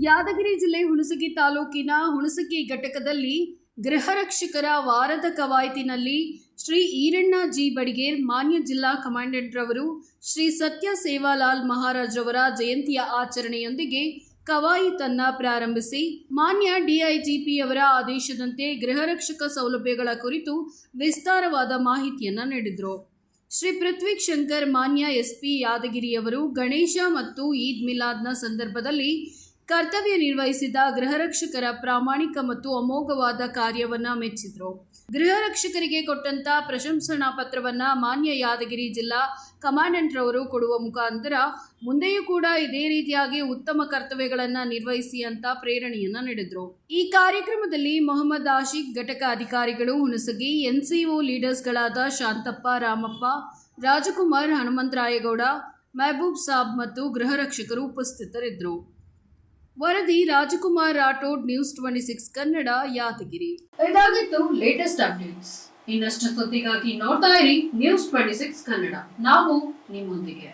ಯಾದಗಿರಿ ಜಿಲ್ಲೆ ಹುಣಸಗಿ ತಾಲೂಕಿನ ಹುಣಸಗಿ ಘಟಕದಲ್ಲಿ ಗೃಹರಕ್ಷಕರ ವಾರದ ಕವಾಯತಿನಲ್ಲಿ ಶ್ರೀ ಈರಣ್ಣ ಜಿ ಬಡಿಗೇರ್, ಮಾನ್ಯ ಜಿಲ್ಲಾ ಕಮಾಂಡೆಂಟ್ ರವರು ಶ್ರೀ ಸತ್ಯ ಸೇವಾಲಾಲ್ ಮಹಾರಾಜ್ ಜಯಂತಿಯ ಆಚರಣೆಯೊಂದಿಗೆ ಕವಾಯಿತನ್ನ ಪ್ರಾರಂಭಿಸಿ, ಮಾನ್ಯ ಡಿಐಜಿಪಿಯವರ ಆದೇಶದಂತೆ ಗೃಹರಕ್ಷಕ ಸೌಲಭ್ಯಗಳ ಕುರಿತು ವಿಸ್ತಾರವಾದ ಮಾಹಿತಿಯನ್ನ ನೀಡಿದರು. ಶ್ರೀ ಪೃಥ್ವಿಕ್ ಶಂಕರ್ ಮಾನ್ಯ ಎಸ್ಪಿ ಯಾದಗಿರಿಯವರು ಗಣೇಶ ಮತ್ತು ಈದ್ ಮಿಲಾದ್ನ ಸಂದರ್ಭದಲ್ಲಿ ಕರ್ತವ್ಯ ನಿರ್ವಹಿಸಿದ ಗೃಹರಕ್ಷಕರ ಪ್ರಾಮಾಣಿಕ ಮತ್ತು ಅಮೋಘವಾದ ಕಾರ್ಯವನ್ನ ಮೆಚ್ಚಿದ್ರು. ಗೃಹರಕ್ಷಕರಿಗೆ ಕೊಟ್ಟಂತ ಪ್ರಶಂಸನಾ ಪತ್ರವನ್ನ ಮಾನ್ಯ ಯಾದಗಿರಿ ಜಿಲ್ಲಾ ಕಮಾಂಡೆಂಟ್ ರವರು ಕೊಡುವ ಮುಖಾಂತರ ಮುಂದೆಯೂ ಕೂಡ ಇದೇ ರೀತಿಯಾಗಿ ಉತ್ತಮ ಕರ್ತವ್ಯಗಳನ್ನ ನಿರ್ವಹಿಸಿ ಅಂತ ಪ್ರೇರಣೆಯನ್ನ ನೀಡಿದ್ರು. ಈ ಕಾರ್ಯಕ್ರಮದಲ್ಲಿ ಮೊಹಮ್ಮದ್ ಆಶಿಕ್ ಘಟಕ ಅಧಿಕಾರಿಗಳು ಹುಣಸಗಿ, ಎನ್ಸಿಒ ಲೀಡರ್ಸ್ಗಳಾದ ಶಾಂತಪ್ಪ, ರಾಮಪ್ಪ, ರಾಜಕುಮಾರ್ ಹನುಮಂತರಾಯಗೌಡ, ಮೆಹಬೂಬ್ ಸಾಬ್ ಮತ್ತು ಗೃಹರಕ್ಷಕರು ಉಪಸ್ಥಿತರಿದ್ದರು ವರದಿ Rajkumar Rathod news twenty six Kannada Yadgir. ಇದಾಗಿತ್ತು ಲೇಟೆಸ್ಟ್ ಅಪ್ಡೇಟ್ಸ್ ಇನ್ನಷ್ಟು ಸುದ್ದಿಗಾಗಿ ನೋಡ್ತಾ ಇರಿ ನ್ಯೂಸ್ ಟ್ವೆಂಟಿ ಸಿಕ್ಸ್ ಕನ್ನಡ. ನಾವು ನಿಮ್ಮೊಂದಿಗೆ.